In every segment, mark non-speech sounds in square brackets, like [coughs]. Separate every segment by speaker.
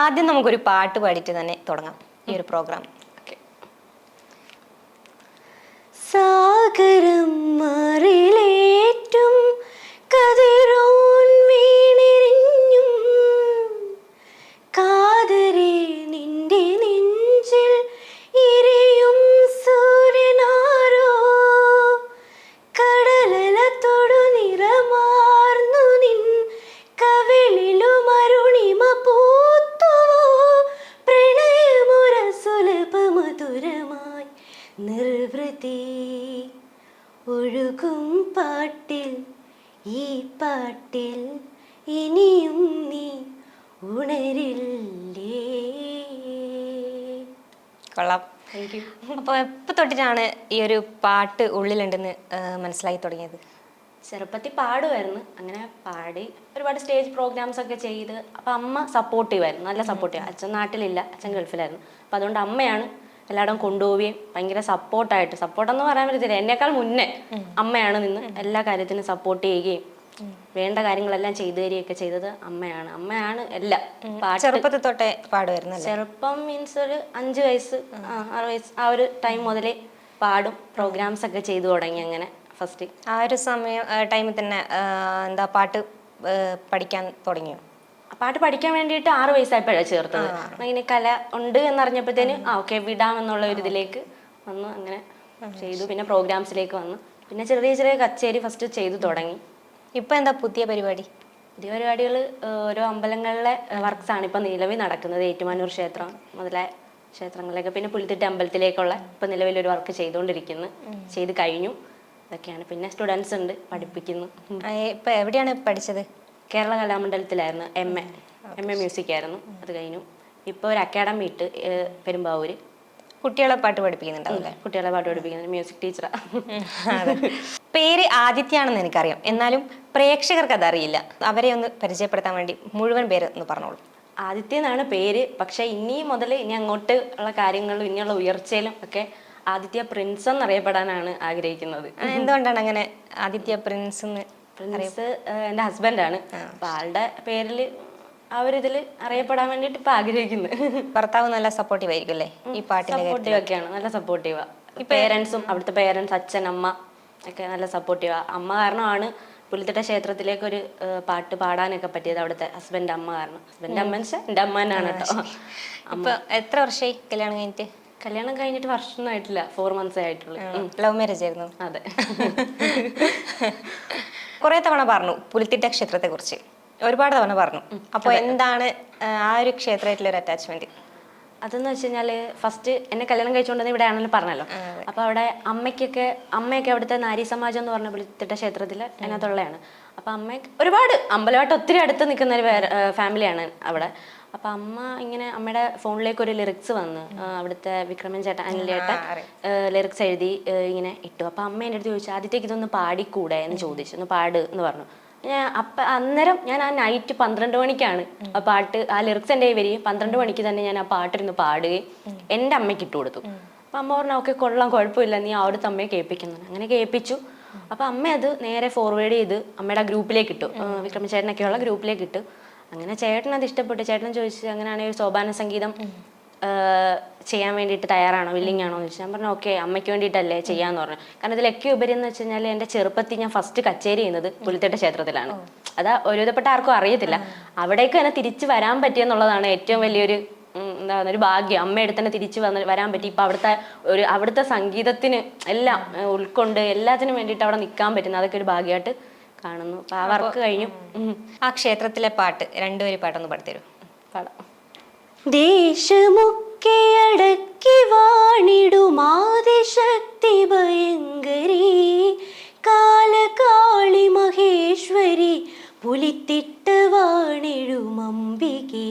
Speaker 1: ആദ്യം നമുക്കൊരു പാട്ട് പാടിയിട്ട് തന്നെ തുടങ്ങാം. ഈ ഒരു പ്രോഗ്രാം സാഗരം മാറിലേറ്റും കതിരോൻ ഒഴുകും പാട്ടിൽ ഈ പാട്ടിൽ ഇനിയും നീ ഉണരില്ലേ? കൊള്ളാം.
Speaker 2: അപ്പൊ എപ്പ
Speaker 1: അപ്പോൾ എപ്പോൾ തൊട്ടിട്ടാണ് ഈ ഒരു പാട്ട് ഉള്ളിലുണ്ടെന്ന് മനസ്സിലായി തുടങ്ങിയത്?
Speaker 2: ചെറുപ്പത്തിൽ പാടുമായിരുന്നു. അങ്ങനെ പാടി ഒരുപാട് സ്റ്റേജ് പ്രോഗ്രാംസ് ഒക്കെ ചെയ്ത് അപ്പം അമ്മ സപ്പോർട്ടീവായിരുന്നു നല്ല സപ്പോർട്ടീവ് അച്ഛൻ നാട്ടിലില്ല. അച്ഛൻ ഗൾഫിലായിരുന്നു. അപ്പം അതുകൊണ്ട് അമ്മയാണ് എല്ലായിടവും കൊണ്ടുപോവുകയും ഭയങ്കര സപ്പോർട്ടായിട്ട് സപ്പോർട്ടെന്ന് പറയാൻ പറ്റത്തില്ല. എന്നേക്കാൾ മുന്നേ അമ്മയാണ് നിന്ന് എല്ലാ കാര്യത്തിനും സപ്പോർട്ട് ചെയ്യുകയും വേണ്ട കാര്യങ്ങളെല്ലാം ചെയ്തു തരികയൊക്കെ ചെയ്തത് അമ്മയാണ്. അമ്മയാണ് എല്ലാം.
Speaker 1: ചെറുപ്പത്തിൽ തൊട്ടേ പാടുമായിരുന്നു
Speaker 2: ചെറുപ്പം മീൻസ് ഒരു അഞ്ച് വയസ്സ് ആറ് വയസ്സ് ആ ഒരു ടൈം മുതലേ പാടും പ്രോഗ്രാംസ് ഒക്കെ ചെയ്തു തുടങ്ങി അങ്ങനെ ഫസ്റ്റ്
Speaker 1: ആ ഒരു സമയം ടൈമിൽ തന്നെ എന്താ പാട്ട് പഠിക്കാൻ തുടങ്ങിയോ?
Speaker 2: പാട്ട് പഠിക്കാൻ വേണ്ടിയിട്ട് ആറ് വയസ്സായപ്പോഴാണ് ചേർത്തത്. അങ്ങനെ കല ഉണ്ട് എന്നറിഞ്ഞപ്പോഴത്തേന് ആ ഓക്കെ വിടാം എന്നുള്ള ഒരു ഇതിലേക്ക് വന്നു അങ്ങനെ ചെയ്തു. പിന്നെ പ്രോഗ്രാംസിലേക്ക് വന്നു. പിന്നെ ചെറിയ ചെറിയ കച്ചേരി ഫസ്റ്റ് ചെയ്തു തുടങ്ങി.
Speaker 1: ഇപ്പൊ എന്താ പുതിയ പരിപാടി?
Speaker 2: പുതിയ പരിപാടികൾ ഓരോ അമ്പലങ്ങളിലെ വർക്ക്സ് ആണ് ഇപ്പം നിലവിൽ നടക്കുന്നത്. ഏറ്റുമാനൂർ ക്ഷേത്രം മുതലായ ക്ഷേത്രങ്ങളിലൊക്കെ. പിന്നെ പുലിത്തിട്ട് അമ്പലത്തിലേക്കുള്ള ഇപ്പം ഒരു വർക്ക് ചെയ്തുകൊണ്ടിരിക്കുന്നു. ചെയ്ത് കഴിഞ്ഞു. ഇതൊക്കെയാണ്. പിന്നെ സ്റ്റുഡൻസ് ഉണ്ട് പഠിപ്പിക്കുന്നു.
Speaker 1: ഇപ്പൊ എവിടെയാണ് പഠിച്ചത്?
Speaker 2: Kerala കലാമണ്ഡലത്തിലായിരുന്നു M A M A music ആയിരുന്നു. അത് കഴിഞ്ഞു. ഇപ്പോൾ ഒരു അക്കാഡമി ഇട്ട് പെരുമ്പാവൂർ പെരുമ്പാവൂര്.
Speaker 1: കുട്ടികളെ പാട്ട് പഠിപ്പിക്കുന്നുണ്ടാവില്ലേ
Speaker 2: കുട്ടികളെ പാട്ട് പഠിപ്പിക്കുന്നത് മ്യൂസിക് ടീച്ചറാണ്.
Speaker 1: പേര് ആദിത്യാണെന്ന് എനിക്കറിയാം. എന്നാലും പ്രേക്ഷകർക്ക് അതറിയില്ല. അവരെ ഒന്ന് പരിചയപ്പെടുത്താൻ വേണ്ടി മുഴുവൻ പേര് ഒന്ന് പറഞ്ഞോളൂ.
Speaker 2: ആദിത്യ എന്നാണ് പേര്. പക്ഷേ ഇനി മുതൽ ഇനി അങ്ങോട്ട് ഉള്ള കാര്യങ്ങളിലും ഇനിയുള്ള ഉയർച്ചയിലും ഒക്കെ ആദിത്യ പ്രിൻസ് എന്നറിയപ്പെടാനാണ് ആഗ്രഹിക്കുന്നത്.
Speaker 1: എന്തുകൊണ്ടാണ് അങ്ങനെ ആദിത്യ പ്രിൻസ് എന്ന്
Speaker 2: പ്രിൻസ് എന്റെ ഹസ്ബൻഡാണ് അപ്പൊ ആളുടെ പേരിൽ അവരിതിൽ അറിയപ്പെടാൻ വേണ്ടിയിട്ട് ഇപ്പൊ ആഗ്രഹിക്കുന്നു.
Speaker 1: ഭർത്താവ് നല്ല സപ്പോർട്ടീവ് ആയിരിക്കും അല്ലേ? ഈ പാട്ടിന്റെ
Speaker 2: സപ്പോർട്ടീവ് ഒക്കെയാണ്. നല്ല സപ്പോർട്ടീവാ പേരൻസും അവിടുത്തെ പേരൻസ് അച്ഛൻ അമ്മ ഒക്കെ നല്ല സപ്പോർട്ടീവാ അമ്മ കാരണമാണ് പുലിത്തട്ട ക്ഷേത്രത്തിലേക്ക് ഒരു പാട്ട് പാടാനൊക്കെ പറ്റിയത് അവിടുത്തെ ഹസ്ബൻഡ് അമ്മ കാരണം. ഹസ്ബൻഡ് അമ്മ എന്റെ അമ്മ തന്നെയാണ് കേട്ടോ.
Speaker 1: അപ്പൊ എത്ര വർഷമായി കല്യാണം കഴിഞ്ഞിട്ട്?
Speaker 2: കല്യാണം കഴിഞ്ഞിട്ട് വർഷമൊന്നും ആയിട്ടില്ല. ഫോർ മന്ത്സേ ആയിട്ടുള്ളൂ.
Speaker 1: ലവ് മാരേജ് ആയിരുന്നു.
Speaker 2: അതെ. [laughs]
Speaker 1: കുറെ തവണ പറഞ്ഞു പുലിത്തിട്ട ക്ഷേത്രത്തെ കുറിച്ച് ഒരുപാട് തവണ പറഞ്ഞു. അപ്പോൾ എന്താണ് ആ, ഒരു ക്ഷേത്രമായിട്ടുള്ള ഒരു അറ്റാച്ച്മെന്റ്
Speaker 2: അതെന്ന് വെച്ച് ഫസ്റ്റ് എന്നെ കല്യാണം കഴിച്ചുകൊണ്ടെന്ന് ഇവിടെ ആണെന്ന് പറഞ്ഞല്ലോ. അപ്പൊ അവിടെ അമ്മയ്ക്കൊക്കെ അമ്മയൊക്കെ അവിടുത്തെ നാരി സമാജം എന്ന് പറഞ്ഞ പുലിത്തിട്ട ക്ഷേത്രത്തിൽ അതിനകത്തുള്ളതാണ്. അപ്പൊ അമ്മ ഒരുപാട് അമ്പലമായിട്ട് ഒത്തിരി അടുത്ത് നിൽക്കുന്ന ഒരു ഫാമിലിയാണ് അവിടെ. അപ്പൊ അമ്മ ഇങ്ങനെ അമ്മയുടെ ഫോണിലേക്ക് ഒരു ലിറിക്സ് വന്ന് അവിടുത്തെ വിക്രമൻ ചേട്ടൻ അനിൽ ചേട്ടൻ ലിറിക്സ് എഴുതി ഇങ്ങനെ ഇട്ടു. അപ്പൊ അമ്മ എന്റെ അടുത്ത് ചോദിച്ചു ആദ്യത്തേക്ക് ഇതൊന്ന് പാടിക്കൂടെ? എന്ന് ചോദിച്ചു. ഒന്ന് പാട് എന്ന് പറഞ്ഞു. ഞാൻ അപ്പ അന്നേരം ഞാൻ ആ നൈറ്റ് പന്ത്രണ്ട് മണിക്കാണ് ആ പാട്ട് ആ ലിറിക്സ് എന്റെ വരികയും പന്ത്രണ്ട് മണിക്ക് തന്നെ ഞാൻ ആ പാട്ടിരുന്ന് പാടുകയും എന്റെ അമ്മയ്ക്ക് ഇട്ടു കൊടുത്തു. അപ്പൊ അമ്മ പറഞ്ഞു ഓക്കെ കൊള്ളാം കുഴപ്പമില്ല. നീ അവിടുത്തെ അമ്മയെ കേൾപ്പിക്കുന്നു. അങ്ങനെ കേൾപ്പിച്ചു. അപ്പൊ അമ്മ അത് നേരെ ഫോർവേഡ് ചെയ്ത് അമ്മയുടെ ആ ഗ്രൂപ്പിലേക്ക് ഇട്ടു. വിക്രമചേട്ടനൊക്കെയുള്ള വിക്രമ ചേട്ടനൊക്കെയുള്ള ഗ്രൂപ്പിലേക്ക് ഇട്ടു. അങ്ങനെ ചേട്ടൻ അത് ഇഷ്ടപ്പെട്ടു. ചേട്ടൻ ചോദിച്ചു അങ്ങനെയാണെങ്കിൽ ഒരു സോപാന സംഗീതം ചെയ്യാൻ വേണ്ടിയിട്ട് തയ്യാറാണോ? വില്ലിങ് ആണോ? എന്ന് ചോദിച്ചു. ഞാൻ പറഞ്ഞു ഓക്കെ അമ്മയ്ക്ക് വേണ്ടിയിട്ടല്ലേ ചെയ്യാന്ന് പറഞ്ഞു. കാരണം ഇതിലൊക്കെ ഉപരി എന്ന് വെച്ച് കഴിഞ്ഞാൽ എന്റെ ചെറുപ്പത്തിൽ ഞാൻ ഫസ്റ്റ് കച്ചേരി ചെയ്യുന്നത് പുലിത്തേട്ട ക്ഷേത്രത്തിലാണ്. അത് ഒരുവിധപ്പെട്ട ആർക്കും അറിയത്തില്ല. അവിടേക്ക് തന്നെ തിരിച്ചു വരാൻ പറ്റിയെന്നുള്ളതാണ് ഏറ്റവും വലിയൊരു എന്താ പറയുക, ഒരു ഭാഗ്യം. അമ്മയുടെ തന്നെ തിരിച്ചു വന്ന് വരാൻ പറ്റി. ഇപ്പൊ അവിടുത്തെ ഒരു അവിടുത്തെ സംഗീതത്തിന് എല്ലാം ഉൾക്കൊണ്ട് എല്ലാത്തിനും വേണ്ടിയിട്ട് അവിടെ നിൽക്കാൻ പറ്റുന്ന അതൊക്കെ ഒരു ഭാഗ്യമായിട്ട് കാണുന്നു. ആ വർക്ക് കഴിഞ്ഞു.
Speaker 1: ആ. ക്ഷേത്രത്തിലെ പാട്ട് രണ്ടുപേരും പാട്ടൊന്ന് പാടിത്തരൂ.
Speaker 2: പാടാം.
Speaker 1: ദേശമൊക്കെ അടക്കി വാണിടുമാതിശക്തി ഭയങ്കരി. കാലകാളി മഹേശ്വരി പുലിത്തിട്ട് വാണിടുമമ്പികേ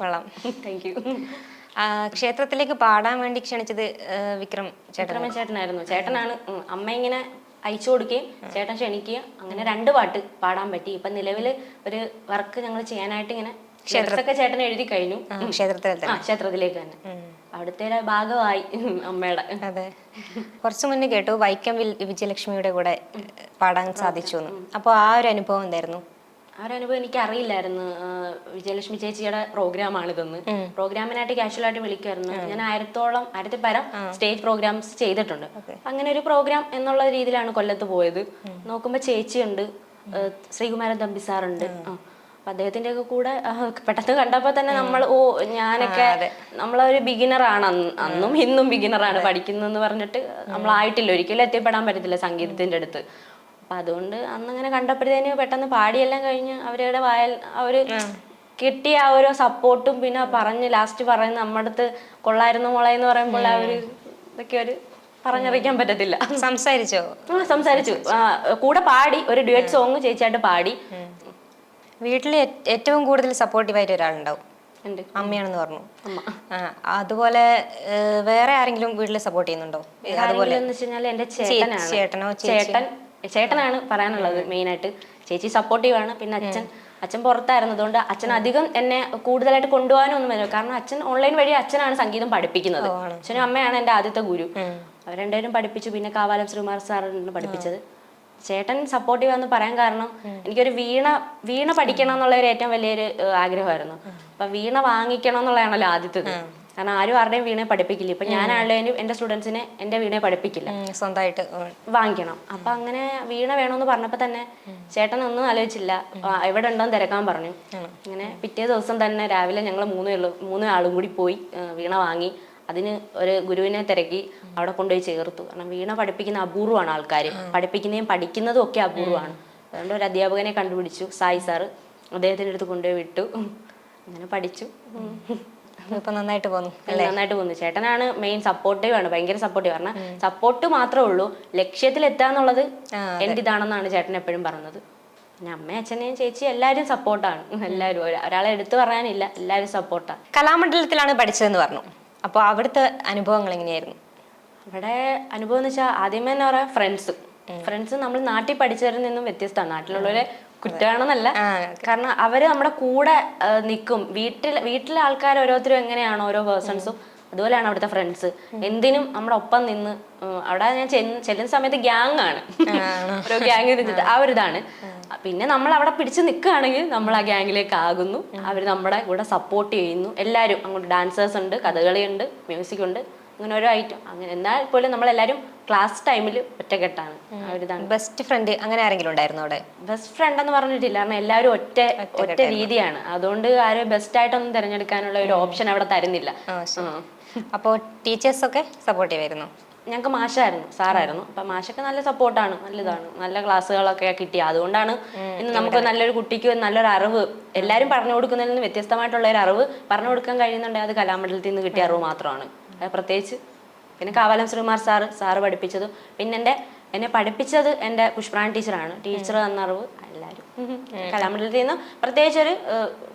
Speaker 1: കൊള്ളാം.
Speaker 2: താങ്ക് യു
Speaker 1: ക്ഷേത്രത്തിലേക്ക് പാടാൻ വേണ്ടി ക്ഷണിച്ചത് വിക്രം ചേട്ടൻ
Speaker 2: ചേട്ടനായിരുന്നു ചേട്ടനാണ്. അമ്മ ഇങ്ങനെ അയച്ചു കൊടുക്കുകയും ചേട്ടൻ ക്ഷണിക്കുകയും അങ്ങനെ രണ്ട് പാട്ട് പാടാൻ പറ്റി. ഇപ്പൊ നിലവിൽ ഒരു വർക്ക് ഞങ്ങൾ ചെയ്യാനായിട്ട് ഇങ്ങനെ ക്ഷേത്രത്തൊക്കെ ചേട്ടൻ എഴുതി കഴിഞ്ഞു. ക്ഷേത്രത്തിലേക്ക് തന്നെ. അവിടുത്തെ ഭാഗമായി അമ്മയുടെ.
Speaker 1: അതെ. കുറച്ചു മുന്നേ കേട്ടു വൈക്കം വിജയലക്ഷ്മിയുടെ കൂടെ പാടാൻ സാധിച്ചു അപ്പൊ അപ്പോൾ ആ ഒരു അനുഭവം എന്തായിരുന്നു?
Speaker 2: ആ ഒരു അനുഭവം എനിക്ക് അറിയില്ലായിരുന്നു വിജയലക്ഷ്മി ചേച്ചിയുടെ പ്രോഗ്രാമാണിതെന്ന്. പ്രോഗ്രാമിനായിട്ട് കാഷ്വൽ ആയിട്ട് വിളിക്കുമായിരുന്നു ഞാൻ ആയിരത്തോളം ആയിരത്തി പരം സ്റ്റേജ് പ്രോഗ്രാംസ് ചെയ്തിട്ടുണ്ട്. അങ്ങനെ ഒരു പ്രോഗ്രാം എന്നുള്ള രീതിയിലാണ് കൊല്ലത്ത് പോയത്. നോക്കുമ്പോൾ ചേച്ചിയുണ്ട്. ശ്രീകുമാരൻ തമ്പി സാറുണ്ട്. അപ്പൊ അദ്ദേഹത്തിന്റെ ഒക്കെ കൂടെ പെട്ടെന്ന് കണ്ടപ്പോ തന്നെ നമ്മൾ ഓ ഞാനൊക്കെ നമ്മളൊരു ബിഗിനർ ആണ് അന്നും ഇന്നും ബിഗിനർ ആണ് പഠിക്കുന്നെന്ന് പറഞ്ഞിട്ട് നമ്മളായിട്ടില്ല. ഒരിക്കലും എത്തിപ്പെടാൻ പറ്റത്തില്ല സംഗീതത്തിന്റെ അടുത്ത്. അപ്പൊ അതുകൊണ്ട് അന്ന് അങ്ങനെ കണ്ടപ്പോഴത്തേന് പെട്ടെന്ന് പാടിയെല്ലാം കഴിഞ്ഞ് അവരുടെ വായൽ അവർ കിട്ടിയ ആ ഒരു സപ്പോർട്ടും പിന്നെ പറഞ്ഞ് ലാസ്റ്റ് പറഞ്ഞ് നമ്മുടെ അടുത്ത് കൊള്ളായിരുന്നു മോളെ എന്ന് പറയുമ്പോൾ ആ ഒരു ഇതൊക്കെ ഒരു പറഞ്ഞറിയിക്കാൻ പറ്റത്തില്ല.
Speaker 1: സംസാരിച്ചോ?
Speaker 2: ആ, സംസാരിച്ചു. കൂടെ പാടി ഒരു ഡ്യുവറ്റ് സോങ് ചേച്ചിയായിട്ട് പാടി.
Speaker 1: വീട്ടിൽ ഏറ്റവും കൂടുതൽ സപ്പോർട്ടീവായിട്ട് ഒരാളുണ്ടാവും അമ്മയാണെന്ന് പറഞ്ഞു. അതുപോലെ വേറെ ആരെങ്കിലും വീട്ടിൽ സപ്പോർട്ട് ചെയ്യുന്നുണ്ടോ? അതുപോലെ. ചേട്ടനോ,
Speaker 2: ചേട്ടൻ ചേട്ടനാണ് പറയാനുള്ളത് മെയിൻ ആയിട്ട് ചേച്ചി സപ്പോർട്ടീവ് ആണ്. പിന്നെ അച്ഛൻ അച്ഛൻ പുറത്തായിരുന്നു. അതുകൊണ്ട് അച്ഛൻ അധികം എന്നെ കൂടുതലായിട്ട് കൊണ്ടുപോകാനൊന്നും വരില്ല. കാരണം അച്ഛൻ ഓൺലൈൻ വഴി അച്ഛനാണ് സംഗീതം പഠിപ്പിക്കുന്നത്. അച്ഛനും അമ്മയാണ് എന്റെ ആദ്യത്തെ ഗുരു. അവർ രണ്ടുപേരും പഠിപ്പിച്ചു. പിന്നെ കാവാലം ശ്രീകുമാർ സാറാണ് പഠിപ്പിച്ചത്. ചേട്ടൻ സപ്പോർട്ടീവ് എന്ന് പറയാൻ കാരണം എനിക്കൊരു വീണ വീണ പഠിക്കണം എന്നുള്ള ഒരു ഏറ്റവും വലിയൊരു ആഗ്രഹമായിരുന്നു. അപ്പൊ വീണ വാങ്ങിക്കണം എന്നുള്ളതാണല്ലോ ആദ്യത്തേത് കാരണം ആരും ആരുടെയും വീണേ പഠിപ്പിക്കില്ല. ഇപ്പൊ ഞാനാണേലും എന്റെ സ്റ്റുഡൻസിനെ എന്റെ വീണേ പഠിപ്പിക്കില്ല.
Speaker 1: സ്വന്തമായിട്ട്.
Speaker 2: വാങ്ങിക്കണം. അപ്പൊ അങ്ങനെ വീണ വേണമെന്ന് പറഞ്ഞപ്പോ തന്നെ ചേട്ടൻ ഒന്നും ആലോചിച്ചില്ല. എവിടെ ഉണ്ടോന്ന് തിരക്കാൻ പറഞ്ഞു. അങ്ങനെ പിറ്റേ ദിവസം തന്നെ രാവിലെ ഞങ്ങൾ മൂന്ന് മൂന്ന് ആളും കൂടി പോയി വീണ വാങ്ങി. അതിന് ഒരു ഗുരുവിനെ തിരക്കി അവിടെ കൊണ്ടുപോയി ചേർത്തു. കാരണം വീണ പഠിപ്പിക്കുന്ന അപൂർവമാണ് ആൾക്കാർ പഠിപ്പിക്കുന്നതും പഠിക്കുന്നതും ഒക്കെ അപൂർവമാണ്. അതുകൊണ്ട് ഒരു അധ്യാപകനെ കണ്ടുപിടിച്ചു സായി സാറ്. അദ്ദേഹത്തിന്റെ അടുത്ത് കൊണ്ടുപോയി വിട്ടു. അങ്ങനെ പഠിച്ചു.
Speaker 1: ഇപ്പൊ നന്നായിട്ട് പോന്നു
Speaker 2: നന്നായിട്ട് പോകുന്നു ചേട്ടനാണ് മെയിൻ സപ്പോർട്ടീവ് ആണ് ഭയങ്കര സപ്പോർട്ടീവ് ആണ്. സപ്പോർട്ട് മാത്രമേ ഉള്ളൂ. ലക്ഷ്യത്തിൽ എത്താന്നുള്ളത് എന്റെ ഇതാണെന്നാണ് ചേട്ടൻ എപ്പോഴും പറഞ്ഞത്. പിന്നെ അമ്മയും അച്ഛനെയും ചേച്ചി എല്ലാവരും സപ്പോർട്ടാണ് എല്ലാവരും ഒരാ- ഒരാളെ എടുത്തു പറയാനില്ല എല്ലാവരും സപ്പോർട്ടാണ്
Speaker 1: കലാമണ്ഡലത്തിലാണ് പഠിച്ചതെന്ന് പറഞ്ഞു. അപ്പോൾ അവിടുത്തെ അനുഭവങ്ങൾ എങ്ങനെയായിരുന്നു?
Speaker 2: അവിടെ അനുഭവം എന്ന് വെച്ചാൽ ആദ്യമേ തന്നെ പറയാം ഫ്രണ്ട്സ് ഫ്രണ്ട്സ് നമ്മൾ നാട്ടിൽ പഠിച്ചവരിൽ നിന്നും വ്യത്യസ്തമാണ്. നാട്ടിലുള്ളവരെ കുറ്റമാണെന്നല്ല കാരണം അവർ നമ്മുടെ കൂടെ നിൽക്കും വീട്ടിൽ വീട്ടിലെ ആൾക്കാർ ഓരോരുത്തരും എങ്ങനെയാണ് ഓരോ പേഴ്സൺസും. അതുപോലെയാണ് അവിടുത്തെ ഫ്രണ്ട്സ്. എന്തിനും നമ്മുടെ ഒപ്പം നിന്ന് അവിടെ ഞാൻ ചെല്ലുന്ന സമയത്ത് ഗ്യാങ് ആണ്? ഓരോ ഗ്യാങ് ആ ഒരു ഇതാണ്. പിന്നെ നമ്മൾ അവിടെ പിടിച്ചു നിൽക്കുകയാണെങ്കിൽ നമ്മൾ ആ ഗ്യാങ്ങിലേക്ക് ആകുന്നു. അവർ നമ്മുടെ കൂടെ സപ്പോർട്ട് ചെയ്യുന്നു. എല്ലാവരും അങ്ങോട്ട് ഡാൻസേഴ്സ് ഉണ്ട് കഥകളി ഉണ്ട് മ്യൂസിക് ഉണ്ട്. അങ്ങനെ ഓരോ ഐറ്റം അങ്ങനെ എന്നാൽ പോലും നമ്മളെല്ലാവരും ക്ലാസ് ടൈമിൽ ഒറ്റക്കെട്ടാണ്. ആ ഒരു ഇതാണ്
Speaker 1: ബെസ്റ്റ് ഫ്രണ്ട് അങ്ങനെ ആരെങ്കിലും ഉണ്ടായിരുന്നു അവിടെ?
Speaker 2: ബെസ്റ്റ് ഫ്രണ്ട് എന്ന് പറഞ്ഞിട്ടില്ല. കാരണം എല്ലാവരും ഒറ്റ ഒറ്റ രീതിയാണ്. അതുകൊണ്ട് ആരും ബെസ്റ്റ് ആയിട്ടൊന്നും തിരഞ്ഞെടുക്കാനുള്ള ഒരു ഓപ്ഷൻ അവിടെ തരുന്നില്ല.
Speaker 1: അപ്പോൾ ടീച്ചേഴ്സ് അപ്പോൾ ടീച്ചേഴ്സൊക്കെ സപ്പോർട്ടീവ് ആയിരുന്നു
Speaker 2: ഞങ്ങൾക്ക് മാഷായിരുന്നു. സാറായിരുന്നു. അപ്പൊ മാഷൊക്കെ നല്ല സപ്പോർട്ടാണ് നല്ലതാണ്. നല്ല ക്ലാസ്സുകളൊക്കെ കിട്ടി. അതുകൊണ്ടാണ് ഇന്ന് നമുക്ക് നല്ലൊരു കുട്ടിക്ക് നല്ലൊരു അറിവ്. എല്ലാവരും പറഞ്ഞു കൊടുക്കുന്നതിൽ നിന്ന് വ്യത്യസ്തമായിട്ടുള്ള ഒരു അറിവ് പറഞ്ഞു കൊടുക്കാൻ കഴിയുന്നുണ്ടെങ്കിൽ അത് കലാമണ്ഡലത്തിൽ നിന്ന് കിട്ടിയ അറിവ് മാത്രമാണ്. പ്രത്യേകിച്ച് പിന്നെ കാവാലം ശ്രീകുമാർ സാറ് സാറ് പഠിപ്പിച്ചത്. പിന്നെ എന്റെ എന്നെ പഠിപ്പിച്ചത് എന്റെ പുഷ്പറാണി ടീച്ചറാണ്. ടീച്ചർ തന്ന അറിവ് എല്ലാവരും. കലാമണ്ഡലത്തിൽ നിന്ന് പ്രത്യേകിച്ച് ഒരു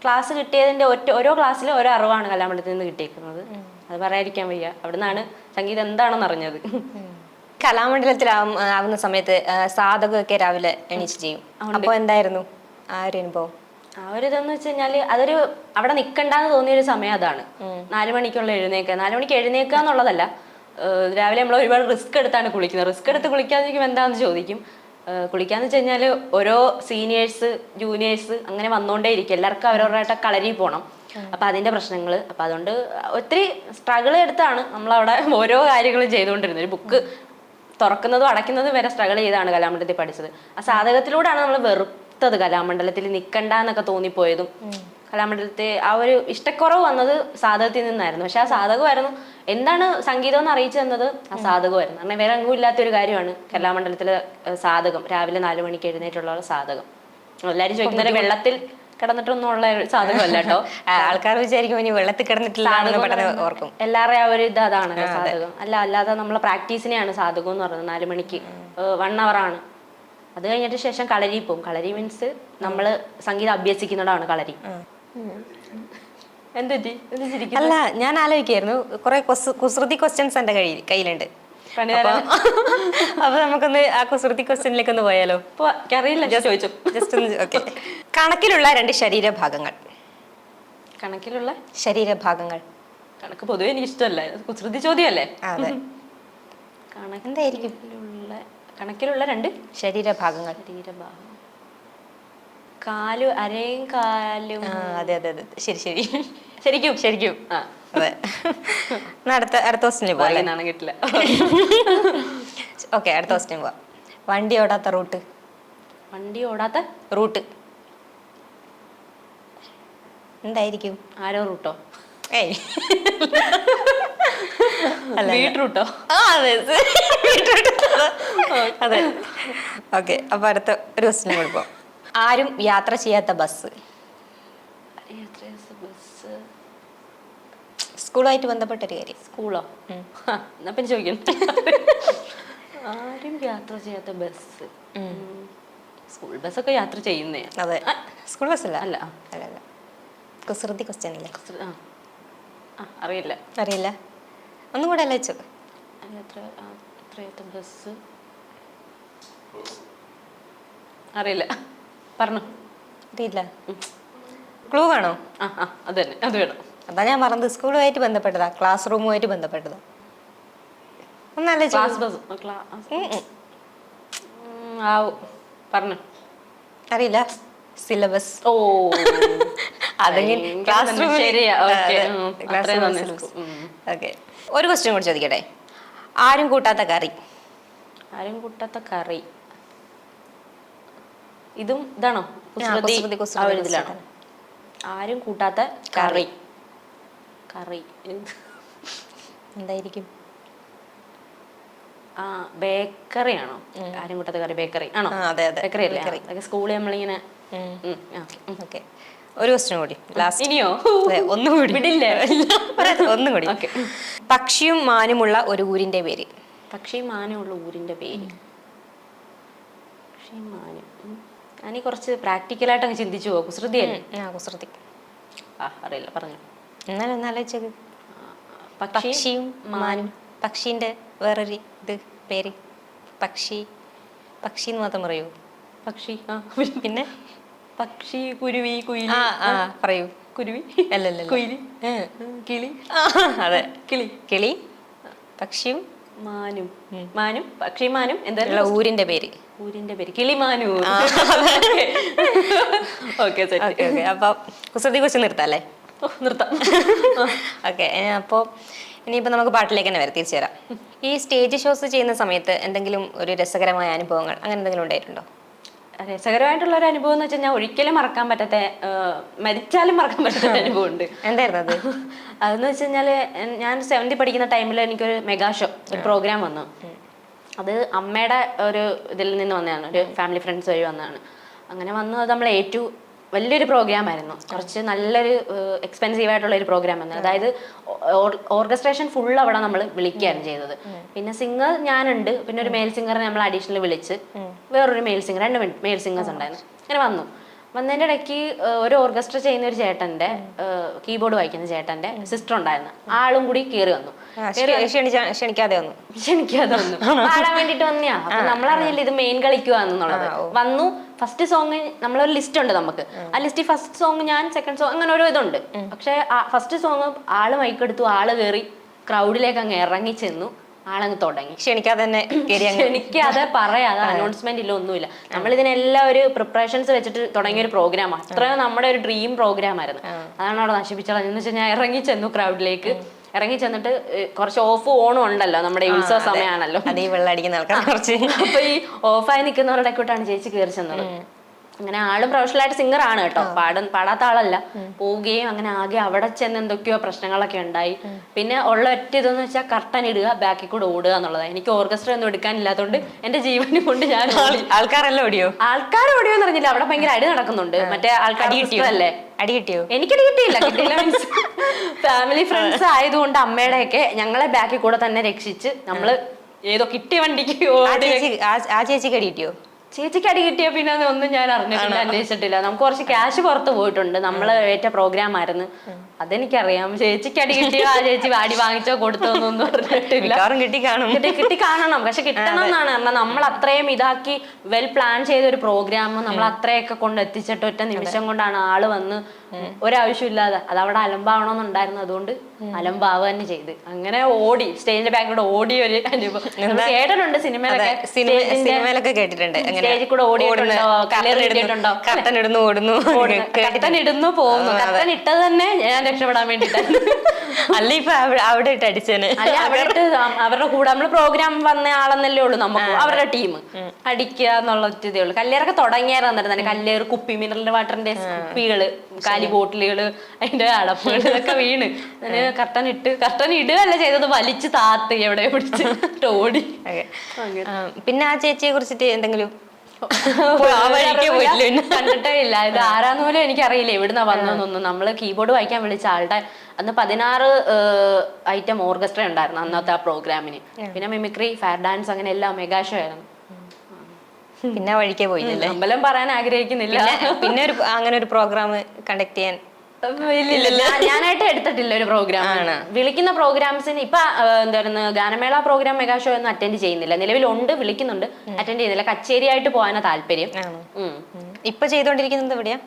Speaker 2: ക്ലാസ് കിട്ടിയതിന്റെ ഒറ്റ ഓരോ ക്ലാസ്സിലും ഓരോ അറിവാണ് കലാമണ്ഡലത്തിൽ നിന്ന് കിട്ടിയിരിക്കുന്നത് അത് പറയാതിരിക്കാൻ വയ്യ. അവിടുന്നാണ് സംഗീതം എന്താണെന്ന് അറിഞ്ഞത്.
Speaker 1: കലാമണ്ഡലത്തിലാവും ആവുന്ന സമയത്ത് സാധകമൊക്കെ രാവിലെ എണീച്ച് ചെയ്യും. അപ്പോൾ എന്തായിരുന്നു ആ ഒരു അനുഭവം?
Speaker 2: ആ ഒരു ഇതെന്ന് വെച്ച് കഴിഞ്ഞാൽ അതൊരു അവിടെ നിക്കണ്ടെന്ന് തോന്നിയ ഒരു സമയം അതാണ്. നാലുമണിക്കുള്ള മണിക്കുള്ള എഴുന്നേക്കുക നാല് മണിക്ക് എഴുന്നേക്കുക എന്നുള്ളതല്ല. രാവിലെ നമ്മൾ ഒരുപാട് റിസ്ക് എടുത്താണ് കുളിക്കുന്നത്. റിസ്ക് എടുത്ത് കുളിക്കാതിരിക്കും എന്താണെന്ന് ചോദിക്കും. കുളിക്കാന്ന് വെച്ച് കഴിഞ്ഞാൽ ഓരോ സീനിയേഴ്സ് ജൂനിയേഴ്സ് അങ്ങനെ വന്നുകൊണ്ടേ ഇരിക്കും എല്ലാവർക്കും അവരവരുടെ കളരി പോകണം അപ്പൊ അതിന്റെ പ്രശ്നങ്ങൾ അപ്പൊ അതുകൊണ്ട് ഒത്തിരി സ്ട്രഗിൾ എടുത്താണ് നമ്മൾ അവിടെ ഓരോ കാര്യങ്ങളും ചെയ്തുകൊണ്ടിരുന്നത്. ഒരു ബുക്ക് തുറക്കുന്നതും അടയ്ക്കുന്നതും വരെ സ്ട്രഗിൾ ചെയ്താണ് കലാമണ്ഡലത്തിൽ പഠിച്ചത്. ആ സാധകത്തിലൂടെയാണ് നമ്മൾ വെറുത്തത് കലാമണ്ഡലത്തിൽ നിൽക്കണ്ട എന്നൊക്കെ തോന്നിപ്പോയതും കലാമണ്ഡലത്തെ ആ ഒരു ഇഷ്ടക്കുറവ് വന്നത് സാധകത്തിൽ നിന്നായിരുന്നു. പക്ഷെ ആ സാധകമായിരുന്നു. എന്താണ് സംഗീതം എന്ന് അറിയിച്ചു തന്നത് ആ സാധകമായിരുന്നു. കാരണം വേറെ അങ്ങും ഇല്ലാത്തൊരു കാര്യമാണ് കലാമണ്ഡലത്തിലെ സാധകം. രാവിലെ നാലു മണിക്ക് എഴുന്നേറ്റുള്ള സാധകം. എല്ലാവരും ചോദിക്കുന്നത് വെള്ളത്തിൽ കിടന്നിട്ടൊന്നും ഉള്ള ഒരു സാധകമല്ല കേട്ടോ.
Speaker 1: ആൾക്കാർ വിചാരിക്കും ഇനി വെള്ളത്തിൽ കിടന്നിട്ടില്ല ഓർക്കും.
Speaker 2: എല്ലാവരുടെ ആ ഒരു ഇത് അതാണല്ലോ സാധകം. അല്ല അല്ലാതെ നമ്മളെ പ്രാക്ടീസിനെയാണ് സാധകം എന്ന് പറയുന്നത് നാലു മണിക്ക്. വൺ അവർ ആണ്. അത് കഴിഞ്ഞിട്ട് ശേഷം കളരി പോകും കളരി മീൻസ് നമ്മൾ സംഗീതം അഭ്യസിക്കുന്നതാണ് കളരി. എന്തെറ്റി
Speaker 1: അല്ല ഞാൻ ആലോചിക്കായിരുന്നു. കുറെ കുസൃതി ക്വസ്റ്റ്യൻസ് എന്റെ കയ്യിൽ കയ്യിലുണ്ട്. അപ്പൊ നമുക്കൊന്ന് ആ കുസൃതി ക്വസ്റ്റ്യനിലേക്ക് ഒന്ന് പോയാലോ
Speaker 2: അറിയില്ല ചോദിച്ചു.
Speaker 1: ജസ്റ്റ് ഒന്ന് ഓക്കെ കണക്കിലുള്ള രണ്ട് ശരീരഭാഗങ്ങൾ.
Speaker 2: കണക്കിലുള്ള?
Speaker 1: ശരീരഭാഗങ്ങൾ.
Speaker 2: കണക്ക് പൊതുവെ എനിക്ക് ഇഷ്ടമല്ല. കുസൃതി ചോദ്യമല്ലേ?
Speaker 1: അതെ.
Speaker 2: കണക്കിലുള്ള കണക്കിലുള്ള രണ്ട്
Speaker 1: ശരീരഭാഗങ്ങൾ.
Speaker 2: ശരീരഭാഗം. കാലും അരയും കാലും.
Speaker 1: അതെ അതെ അതെ. ശരി ശരി. [laughs]
Speaker 2: ശരിക്കും
Speaker 1: ശരിക്കും.
Speaker 2: ആ
Speaker 1: അതെ. അടുത്ത അടുത്ത ക്വസ്റ്റിന് പോലെ
Speaker 2: പറയുന്നതാണ് കിട്ടില്ല. [laughs]
Speaker 1: ഓക്കെ അടുത്ത ക്വസ്റ്റിന് പോവാം. വണ്ടി ഓടാത്ത റൂട്ട്.
Speaker 2: വണ്ടി ഓടാത്ത
Speaker 1: റൂട്ട്. എന്തായിരിക്കും?
Speaker 2: ആരോ റൂട്ടോ?
Speaker 1: ഏയ്. [laughs]
Speaker 2: ബീട്രൂട്ടോ?
Speaker 1: ആ അതെ. അതെ. ഓക്കെ അപ്പൊ അടുത്ത ഒരു ക്വസ്റ്റിന് കൊടുക്കാം ആരും യാത്ര ചെയ്യാത്ത ബസ്
Speaker 2: സ്കൂളായിട്ട്
Speaker 1: സ്കൂളുമായിട്ട് ബന്ധപ്പെട്ട ഒരു കാര്യം.
Speaker 2: സ്കൂളോ. എന്നാ പിന്നെ ചോദിക്കും. ആരും യാത്ര ചെയ്യാത്ത ബസ് സ്കൂൾ ബസ്സൊക്കെ യാത്ര ചെയ്യുന്നേ.
Speaker 1: അതെ. സ്കൂൾ ബസ്സല്ല
Speaker 2: അല്ല?
Speaker 1: അല്ല. അല്ല കുസൃതി ക്വസ്റ്റ്യൻ അല്ലേ?
Speaker 2: ആ. ആ അറിയില്ല.
Speaker 1: അറിയില്ല. ഒന്നും കൂടെ അല്ല
Speaker 2: ചെയ്യാത്ത ബസ്? അറിയില്ല. പറഞ്ഞു.
Speaker 1: അറിയില്ല. ക്ലൂ വേണോ?
Speaker 2: ആ ആ അത് തന്നെ അത് വേണം.
Speaker 1: അതാ ഞാൻ പറഞ്ഞത് സ്കൂളുമായിട്ട് ബന്ധപ്പെട്ടതാ ക്ലാസ് റൂമുമായിട്ട് ബന്ധപ്പെട്ടതാ. ഒന്നല്ല
Speaker 2: ക്ലാസ് ബസ് ആവും. പറഞ്ഞു.
Speaker 1: അറിയില്ല. സിലബസ്
Speaker 2: ഓ.
Speaker 1: അതെങ്കിൽ ക്ലാസ്
Speaker 2: റൂം
Speaker 1: റൂമിൽ. ഒരു ക്വസ്റ്റ്യൻ കൂടി ചോദിക്കട്ടെ? ആരും കൂട്ടാത്ത കറി.
Speaker 2: ആരും കൂട്ടാത്ത കറി. ഇതും ഇതാണോ? ഇതിലാണോ ആരും കൂട്ടാത്ത കറി. കറി. എന്ത്?
Speaker 1: എന്തായിരിക്കും?
Speaker 2: ആ ബേക്കറി ആണോ ആരും കൂട്ടാത്ത കറി ബേക്കറി ആണോ?
Speaker 1: അതെ, അതെ.
Speaker 2: ബേക്കറി അല്ലേ. സ്കൂളിൽ നമ്മളിങ്ങനെ.
Speaker 1: ഓക്കെ. ഒരു ക്വസ്റ്റ്യൻ കൂടി ലാസ്റ്റ്
Speaker 2: ഇനിയോ?
Speaker 1: ഒന്നുകൂടി
Speaker 2: വിടില്ല?
Speaker 1: ഒന്നും കൂടി. പക്ഷിയും മാനുമുള്ള ഒരു ഊരിന്റെ പേര്.
Speaker 2: പക്ഷിയും മാനുമുള്ള ഊരിന്റെ പേര്. പക്ഷിയും മാനും. ഞാനീ കുറച്ച് പ്രാക്ടിക്കലായിട്ട് അങ്ങ് ചിന്തിച്ചു പോകും കുസൃതി
Speaker 1: ആ കുസൃതി.
Speaker 2: ആ അറിയില്ല പറഞ്ഞു.
Speaker 1: എന്നാലും ഒന്ന് ആലോചിച്ചത് പക്ഷിയും മാനും. പക്ഷീന്റെ വേറൊരു ഇത് പേര്. പക്ഷി. പക്ഷി എന്ന് മാത്രം പറയൂ.
Speaker 2: പക്ഷി ആ.
Speaker 1: പിന്നെ?
Speaker 2: പക്ഷി കുരുവി കുയിലി.
Speaker 1: പറയൂ.
Speaker 2: കുരുവി.
Speaker 1: അല്ലല്ല
Speaker 2: കുയിലി. കിളി.
Speaker 1: അതെ.
Speaker 2: കിളി.
Speaker 1: കിളി പക്ഷിയും
Speaker 2: മാനും. മാനും പക്ഷി മാനും.
Speaker 1: എന്താ
Speaker 2: എന്തായാലും
Speaker 1: ഊരിന്റെ പേര്.
Speaker 2: ഊരിന്റെ പേര്. കിളിമാനു ഓക്കെ
Speaker 1: അപ്പൊ കുസൃതി കുറിച്ച് നിർത്താല്ലേ
Speaker 2: നിർത്താം.
Speaker 1: ഓക്കെ അപ്പോൾ ഇനിയിപ്പോൾ നമുക്ക് പാട്ടിലേക്ക് തന്നെ വരെ. തിരിച്ചു തരാം ഈ സ്റ്റേജ് ഷോസ് ചെയ്യുന്ന സമയത്ത് എന്തെങ്കിലും ഒരു രസകരമായ അനുഭവങ്ങൾ അങ്ങനെ എന്തെങ്കിലും ഉണ്ടായിട്ടുണ്ടോ?
Speaker 2: രസകരമായിട്ടുള്ള ഒരു അനുഭവം എന്ന് വെച്ചാൽ ഞാൻ ഒരിക്കലും മറക്കാൻ പറ്റാത്ത മരിച്ചാലും മറക്കാൻ പറ്റാത്ത [laughs] ഒരു അനുഭവം ഉണ്ട്
Speaker 1: എന്തായിരുന്നു അത്? [laughs]
Speaker 2: അതെന്ന് വെച്ച് ഞാൻ സെവൻത്തിൽ പഠിക്കുന്ന ടൈമിൽ എനിക്കൊരു മെഗാ ഷോ ഒരു പ്രോഗ്രാം വന്നു. അത് അമ്മയുടെ ഒരു ഇതിൽ നിന്ന് വന്നതാണ് ഒരു ഫാമിലി ഫ്രണ്ട്സ് വഴി വന്നതാണ്. അങ്ങനെ വന്നു അത് നമ്മൾ ഏറ്റു വലിയൊരു പ്രോഗ്രാം ആയിരുന്നു. കുറച്ച് നല്ലൊരു എക്സ്പെൻസീവ് ആയിട്ടുള്ള ഒരു പ്രോഗ്രാം ആയിരുന്നു. അതായത് ഓർക്കസ്ട്രേഷൻ ഫുൾ അവിടെ നമ്മൾ വിളിക്കുകയായിരുന്നു ചെയ്തത്. പിന്നെ സിംഗർ ഞാനുണ്ട്. പിന്നെ ഒരു മെയിൽ സിംഗറിനെ നമ്മൾ അഡീഷണൽ വിളിച്ച് വേറൊരു മെയിൽ സിംഗർ രണ്ട് മെയിൽ സിംഗേഴ്സ് ഉണ്ടായിരുന്നു. അങ്ങനെ വന്നു. വന്നതിന്റെ ഇടയ്ക്ക് ഒരു ഓർക്കസ്ട്ര ചെയ്യുന്ന ഒരു ചേട്ടന്റെ കീബോർഡ് വായിക്കുന്ന ചേട്ടന്റെ സിസ്റ്റർ ഉണ്ടായിരുന്നു. ആളും കൂടി കയറി വന്നു.
Speaker 1: ക്ഷണിക്കാതെ വന്നു.
Speaker 2: ക്ഷണിക്കാതെ വന്നു. പാടാൻ വേണ്ടിട്ട് വന്നയാ. അപ്പൊ നമ്മളറിഞ്ഞില്ല ഇത് മെയിൻ കളിക്കുവാന്നുള്ളത് വന്നു. ഫസ്റ്റ് സോങ് നമ്മളൊരു ലിസ്റ്റ് ഉണ്ട് നമുക്ക്. ആ. ലിസ്റ്റ് ഫസ്റ്റ് സോങ് ഞാൻ സെക്കൻഡ് സോങ് അങ്ങനെ ഓരോ ഇതുണ്ട്. പക്ഷെ ഫസ്റ്റ് സോങ് ആൾ മൈക്കെടുത്തു ആൾ കയറി ക്രൗഡിലേക്ക് അങ്ങ് ഇറങ്ങി ചെന്നു. ആളങ്ങ് തുടങ്ങി.
Speaker 1: ക്ഷണിക്കാതെ തന്നെ
Speaker 2: ക്ഷണിക്കാതെ [laughs] പറയാം. അത് അനൗൺസ്മെന്റ് ഇല്ല ഒന്നുമില്ല. നമ്മൾ ഇതിനെല്ലാം ഒരു പ്രിപ്പറേഷൻസ് വെച്ചിട്ട് തുടങ്ങിയ ഒരു പ്രോഗ്രാം അത്രയും നമ്മുടെ ഒരു ഡ്രീം പ്രോഗ്രാം ആയിരുന്നു. അതാണ് അവിടെ നശിപ്പിച്ചത്. എന്ന് വെച്ചാൽ ഞാൻ ഇറങ്ങി ചെന്നു ക്രൗഡിലേക്ക് ഇറങ്ങി ചെന്നിട്ട് കുറച്ച് ഓഫ് ഓണും ഉണ്ടല്ലോ നമ്മുടെ ഉത്സവ സമയമാണല്ലോ. അപ്പൊ ഈ ഓഫായി നിൽക്കുന്നവരുടെ കൂട്ടാണ് ചേച്ചി കയറി ചെന്നത്. അങ്ങനെ ആളും പ്രൊഫഷണൽ ആയിട്ട് സിംഗർ ആണ് കേട്ടോ. പാടും പാടാത്ത ആളല്ല. പോവുകയും അങ്ങനെ ആകെ അവിടെ ചെന്ന് എന്തൊക്കെയോ പ്രശ്നങ്ങളൊക്കെ ഉണ്ടായി. പിന്നെ ഉള്ള ഒറ്റ ഇതെന്ന് വെച്ചാൽ കർട്ടൻ ഇടുക ബാക്കിൽ കൂടെ ഓടുക എന്നുള്ളതാണ്. എനിക്ക് ഓർക്കസ്ട്ര ഒന്നും എടുക്കാനില്ലാത്തതുകൊണ്ട് എന്റെ ജീവനെ കൊണ്ട് ഞാൻ.
Speaker 1: ആൾക്കാരെല്ലാം ഓടിയോ?
Speaker 2: ആൾക്കാർ ഓടിയോന്ന് അറിഞ്ഞില്ല അവിടെ ഭയങ്കര അടി നടക്കുന്നുണ്ട്. മറ്റേ ആൾക്കാർ
Speaker 1: അടി കിട്ടിയോ?
Speaker 2: അല്ലേ?
Speaker 1: അടി കിട്ടിയോ?
Speaker 2: എനിക്കടി കിട്ടിയില്ല. കിട്ടിയില്ല മീൻസ് ഫാമിലി ഫ്രണ്ട്സ് ആയതുകൊണ്ട് അമ്മയുടെയൊക്കെ ഞങ്ങളെ ബാക്കിൽ കൂടെ തന്നെ രക്ഷിച്ച് നമ്മൾ ഏതോ കിട്ടിയ വണ്ടിക്ക്
Speaker 1: ആ ചേച്ചിക്ക് അടി കിട്ടിയോ?
Speaker 2: ചേച്ചിക്ക് അടി കിട്ടിയ പിന്നെ ഒന്നും ഞാൻ അറിഞ്ഞിട്ടില്ല അന്വേഷിച്ചിട്ടില്ല. നമുക്ക് കുറച്ച് ക്യാഷ് പുറത്ത് പോയിട്ടുണ്ട്. നമ്മൾ ഏറ്റ പ്രോഗ്രാം ആയിരുന്നു. അതെനിക്കറിയാം. ചേച്ചിക്ക് അടി കിട്ടിയോ ആ ചേച്ചി അടി വാങ്ങിച്ചോ കൊടുത്തോ എന്നൊന്നും പറഞ്ഞിട്ടില്ല.
Speaker 1: കിട്ടി കാണും.
Speaker 2: കിട്ടി കാണണം. പക്ഷെ കിട്ടണം എന്നാണ്. കാരണം നമ്മൾ അത്രയും ഇതാക്കി വെൽ പ്ലാൻ ചെയ്ത ഒരു പ്രോഗ്രാം നമ്മൾ അത്രയൊക്കെ കൊണ്ട് എത്തിച്ചിട്ട് ഒറ്റ നിമിഷം കൊണ്ടാണ് ആൾ വന്ന് ഒരാവശ്യമില്ലാതെ. അത് അവിടെ അലമ്പാവണമെന്നുണ്ടായിരുന്നു അതുകൊണ്ട് അലമ്പാവുക തന്നെ ചെയ്ത്. അങ്ങനെ ഓടി സ്റ്റേജിന്റെ ബാക്കിലൂടെ ഓടി ഒരു അനുഭവം. കേട്ടിട്ടുണ്ട് സിനിമയിലൊക്കെ.
Speaker 1: സിനിമ സിനിമയിലൊക്കെ കേട്ടിട്ടുണ്ട്.
Speaker 2: സ്റ്റേജിൽ കൂടെ ഓടിയിട്ടുണ്ടോ.
Speaker 1: കർട്ടൻ ഇടുന്നു. ഓടുന്നു.
Speaker 2: കട്ടൻ ഇടുന്നു പോകുന്നു. കട്ടൻ ഇട്ടത് തന്നെ ഞാൻ രക്ഷപ്പെടാൻ വേണ്ടിട്ടാണ് [laughs]
Speaker 1: അല്ല ഇപ്പൊ അവിടെ ഇട്ട് അടിച്ചേന്.
Speaker 2: അല്ല അവരുടെ അവരുടെ കൂടെ നമ്മൾ പ്രോഗ്രാം വന്ന ആളെന്നല്ലേ ഉള്ളൂ നമുക്ക്. അവരുടെ ടീം അടിക്കുക എന്നുള്ള ഒറ്റ ഇതേ ഉള്ളൂ. കല്ലേറൊക്കെ തുടങ്ങിയായിരുന്നു അന്നേരം തന്നെ. കല്ലേറ് കുപ്പി മിനറൽ വാട്ടറിന്റെ കുപ്പികൾ കാലി ബോട്ടിലുകൾ അതിന്റെ അടപ്പുകൾ ഇതൊക്കെ വീണ്. കർട്ടൻ ഇട്ട് കർട്ടൻ ഇടുകയല്ല ചെയ്തത്. വലിച്ചു താത്ത് എവിടെ പിടിച്ച് [laughs] ഓടി.
Speaker 1: പിന്നെ ആ ചേച്ചിയെ കുറിച്ചിട്ട് എന്തെങ്കിലും ആ വഴിക്ക് പോയില്ല പിന്നെ.
Speaker 2: കണ്ടിട്ടേ ഇല്ല. ഇത് ആരാന്ന് പോലും എനിക്കറിയില്ല എവിടുന്നാ വന്നതെന്നൊന്നും. നമ്മൾ കീബോർഡ് വായിക്കാൻ വിളിച്ച ആളുടെ അന്ന് പതിനാറ് ഐറ്റം ഓർക്കസ്ട്ര ഉണ്ടായിരുന്നു അന്നത്തെ ആ പ്രോഗ്രാമിന് പിന്നെ മിമിക്രി ഫയർ ഡാൻസ് അങ്ങനെ എല്ലാം മെഗാ ഷോ ആയിരുന്നു.
Speaker 1: പിന്നെ വഴിക്കേ പോയില്ലേ
Speaker 2: അമ്പലം പറയാൻ ആഗ്രഹിക്കുന്നില്ല.
Speaker 1: പിന്നെ ഒരു അങ്ങനെ ഒരു പ്രോഗ്രാം കണ്ടക്ട് ചെയ്യാൻ
Speaker 2: ഞാനായിട്ട് എടുത്തിട്ടില്ല ഒരു പ്രോഗ്രാം ആണ്. വിളിക്കുന്ന പ്രോഗ്രാംസിന് ഇപ്പൊ എന്തായിരുന്നു ഗാനമേള പ്രോഗ്രാം മെഗാ ഷോ ഒന്നും അറ്റൻഡ് ചെയ്യുന്നില്ല. നിലവിലുണ്ട് വിളിക്കുന്നുണ്ട്. അറ്റൻഡ് ചെയ്യുന്നില്ല. കച്ചേരി ആയിട്ട് പോകാനാ താല്പര്യം.
Speaker 1: ഇപ്പൊ ചെയ്തോണ്ടിരിക്കുന്നത് എവിടെയാ?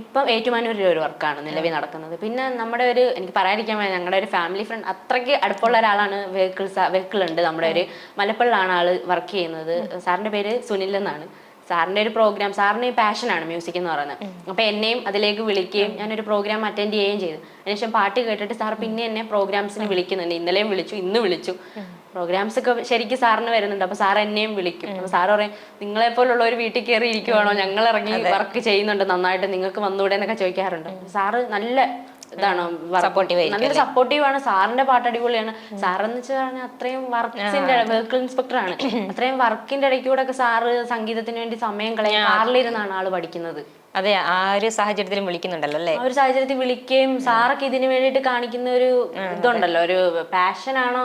Speaker 2: ഇപ്പം ഏറ്റുമാനൂരിലെ ഒരു വർക്കാണ് നിലവിൽ നടക്കുന്നത്. പിന്നെ നമ്മുടെ ഒരു എനിക്ക് പറയാതിരിക്കാൻ വയ്യ ഞങ്ങളുടെ ഒരു ഫാമിലി ഫ്രണ്ട് അത്രയ്ക്ക് അടുപ്പുള്ള ഒരാളാണ് വെഹിക്കിൾസ് വെഹിക്കിൾ ഉണ്ട്. നമ്മുടെ ഒരു മലപ്പുറമാണ് ആൾ വർക്ക് ചെയ്യുന്നത്. സാറിന്റെ പേര് സുനിൽ എന്നാണ്. സാറിന്റെ ഒരു പ്രോഗ്രാം സാറിന്റെ പാഷനാണ് മ്യൂസിക് എന്ന് പറയുന്നത്. അപ്പോൾ എന്നെയും അതിലേക്ക് വിളിക്കുകയും ഞാനൊരു പ്രോഗ്രാം അറ്റൻഡ് ചെയ്യുകയും ചെയ്തു. അതിനുശേഷം പാട്ട് കേട്ടിട്ട് സാർ പിന്നെ എന്നെ പ്രോഗ്രാംസിന് വിളിക്കുന്നുണ്ട്. ഇന്നലെയും വിളിച്ചു ഇന്ന് വിളിച്ചു. പ്രോഗ്രാംസ് ഒക്കെ ശരിക്കും സാറിന് വരുന്നുണ്ട്. അപ്പോൾ സാർ എന്നെയും വിളിക്കും. അപ്പോൾ സാർ പറയും നിങ്ങളെ പോലുള്ള ഒരു വീട്ടിൽ കയറി ഇരിക്കുവാണോ? ഞങ്ങൾ ഇറങ്ങി വർക്ക് ചെയ്യുന്നുണ്ട്. നന്നായിട്ട് നിങ്ങൾക്ക് വന്നൂടെ എന്നൊക്കെ ചോദിക്കാറുണ്ട്. സാറ് നല്ല ഇതാണ് നല്ലൊരു സപ്പോർട്ടീവ് ആണ്. സാറിന്റെ പാട്ട് അടിപൊളിയാണ്. സാറെന്ന് വെച്ച് പറഞ്ഞാൽ അത്രയും വർക്ക്സിന്റെ വെഹിക്കിൾ ഇൻസ്പെക്ടർ ആണ്. [coughs] അത്രയും വർക്കിന്റെ ഇടയ്ക്ക് കൂടെ ഒക്കെ സാറ് സംഗീതത്തിന് വേണ്ടി സമയം കളയാൻ കാറിലിരുന്നാണ് ആൾ പഠിക്കുന്നത്.
Speaker 1: അതെ ആ ഒരു സാഹചര്യത്തിലും വിളിക്കുന്നുണ്ടല്ലോ അല്ലേ?
Speaker 2: ആ ഒരു സാഹചര്യത്തിൽ വിളിക്കുകയും സാറൊക്കെ ഇതിനു വേണ്ടിയിട്ട് കാണിക്കുന്ന ഒരു ഇതുണ്ടല്ലോ. ഒരു പാഷൻ ആണോ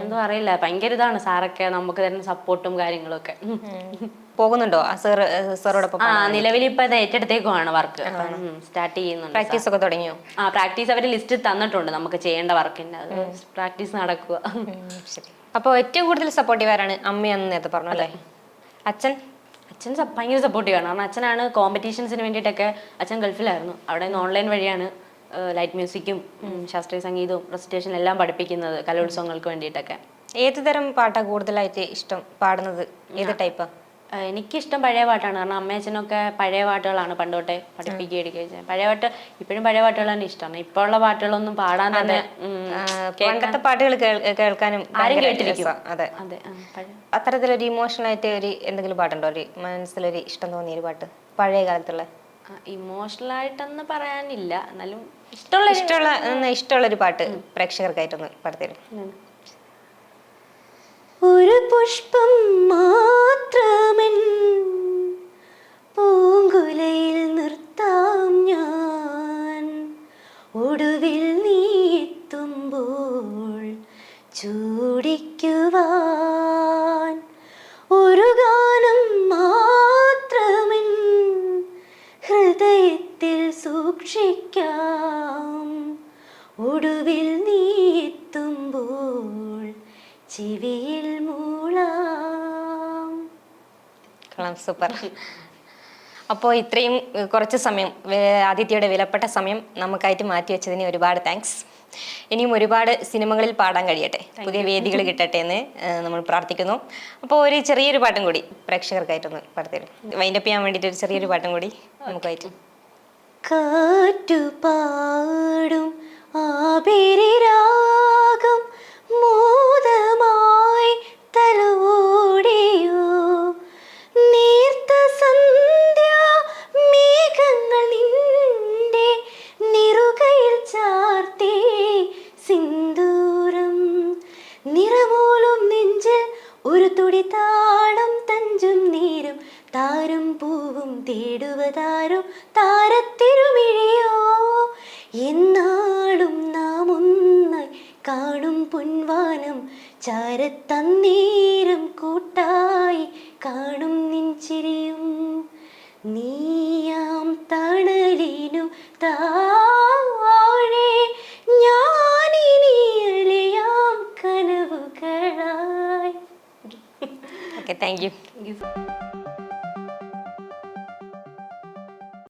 Speaker 2: എന്തോ അറിയില്ല ഭയങ്കര ഇതാണ് സാറൊക്കെ നമുക്ക് തരുന്ന സപ്പോർട്ടും കാര്യങ്ങളും ഒക്കെ
Speaker 1: പോകുന്നുണ്ടോ? ആ സാർ സാറോടൊപ്പം
Speaker 2: ആ നിലവിൽ ഇപ്പൊ അത് ഏറ്റെടുത്തേക്കുമാണ് വർക്ക് സ്റ്റാർട്ട് ചെയ്യുന്നുണ്ട്
Speaker 1: പ്രാക്ടീസ് ഒക്കെ തുടങ്ങിയോ?
Speaker 2: ആ പ്രാക്ടീസ് അവർ ലിസ്റ്റ് തന്നിട്ടുണ്ട് നമുക്ക് ചെയ്യേണ്ട വർക്കിന്റെ അത് പ്രാക്ടീസ് നടക്കുക.
Speaker 1: അപ്പോൾ ഏറ്റവും കൂടുതൽ സപ്പോർട്ടീവ് ആരാണ്? അമ്മയെന്ന് നേരത്തെ പറഞ്ഞു അല്ലേ? അച്ഛൻ?
Speaker 2: അച്ഛൻ ഭയങ്കര സപ്പോർട്ടീവ് ആണ്. കാരണം അച്ഛനാണ് കോമ്പറ്റീഷൻസിന് വേണ്ടിയിട്ടൊക്കെ അച്ഛൻ ഗൾഫിലായിരുന്നു. അവിടെ നിന്ന് ഓൺലൈൻ വഴിയാണ് ലൈറ്റ് മ്യൂസിക്കും ശാസ്ത്രീയ സംഗീതവും പ്രസന്റേഷൻ എല്ലാം പഠിപ്പിക്കുന്നത് കലോത്സവങ്ങൾക്ക് വേണ്ടിയിട്ടൊക്കെ.
Speaker 1: ഏത് തരം പാട്ടാണ് കൂടുതലായിട്ട് ഇഷ്ടം പാടുന്നത്? ഏത് ടൈപ്പാ
Speaker 2: ആ, എനിക്കിഷ്ടം പഴയ പാട്ടാണ്. കാരണം അമ്മയച്ഛനൊക്കെ പഴയ പാട്ടുകളാണ് പണ്ട് തൊട്ടേ പഠിപ്പിക്കുക പഴയ പാട്ട് ഇപ്പോഴും പഴയ പാട്ടുകൾ തന്നെ ഇഷ്ടമാണ്. ഇപ്പൊ ഉള്ള പാട്ടുകളൊന്നും പാടാൻ തന്നെ കേൾക്കാത്ത
Speaker 1: പണ്ടത്തെ പാട്ടുകൾ കേൾക്കാനും
Speaker 2: ആരും കേട്ടിരിക്കും.
Speaker 1: അതെ.
Speaker 2: അതെ
Speaker 1: അത്തരത്തിലൊരു ഇമോഷണൽ ആയിട്ട് ഒരു എന്തെങ്കിലും പാട്ടുണ്ടോ? ഒരു മനസ്സിലൊരു ഇഷ്ടം തോന്നിയ ഒരു പാട്ട്? പഴയ കാലത്തുള്ള?
Speaker 2: ഇമോഷണൽ ആയിട്ടൊന്നും പറയാനില്ല. എന്നാലും ഇഷ്ടമുള്ള
Speaker 1: ഇഷ്ടമുള്ള ഇഷ്ടമുള്ള ഒരു പാട്ട് പ്രേക്ഷകർക്കായിട്ടൊന്ന് പാടത്തരും.
Speaker 2: ഒരു പുഷ്പം മാത്രമൻ
Speaker 1: സൂപ്പർ. അപ്പോൾ ഇത്രയും കുറച്ച് സമയം ആദിത്യയുടെ വിലപ്പെട്ട സമയം നമുക്കായിട്ട് മാറ്റി വെച്ചതിന് ഒരുപാട് താങ്ക്സ്. ഇനിയും ഒരുപാട് സിനിമകളിൽ പാടാൻ കഴിയട്ടെ. പുതിയ വേദികൾ കിട്ടട്ടെ എന്ന് നമ്മൾ പ്രാർത്ഥിക്കുന്നു. അപ്പോൾ ഒരു ചെറിയൊരു പാട്ടും കൂടി പ്രേക്ഷകർക്കായിട്ടൊന്ന് പാടത്തരും. വൈൻഡപ്പ് ചെയ്യാൻ വേണ്ടിയിട്ട് ഒരു ചെറിയൊരു പാട്ടും കൂടി നമുക്കായിട്ട്.
Speaker 2: കാറ്റുപാടും തലോടിയോ തേടുവതാരോ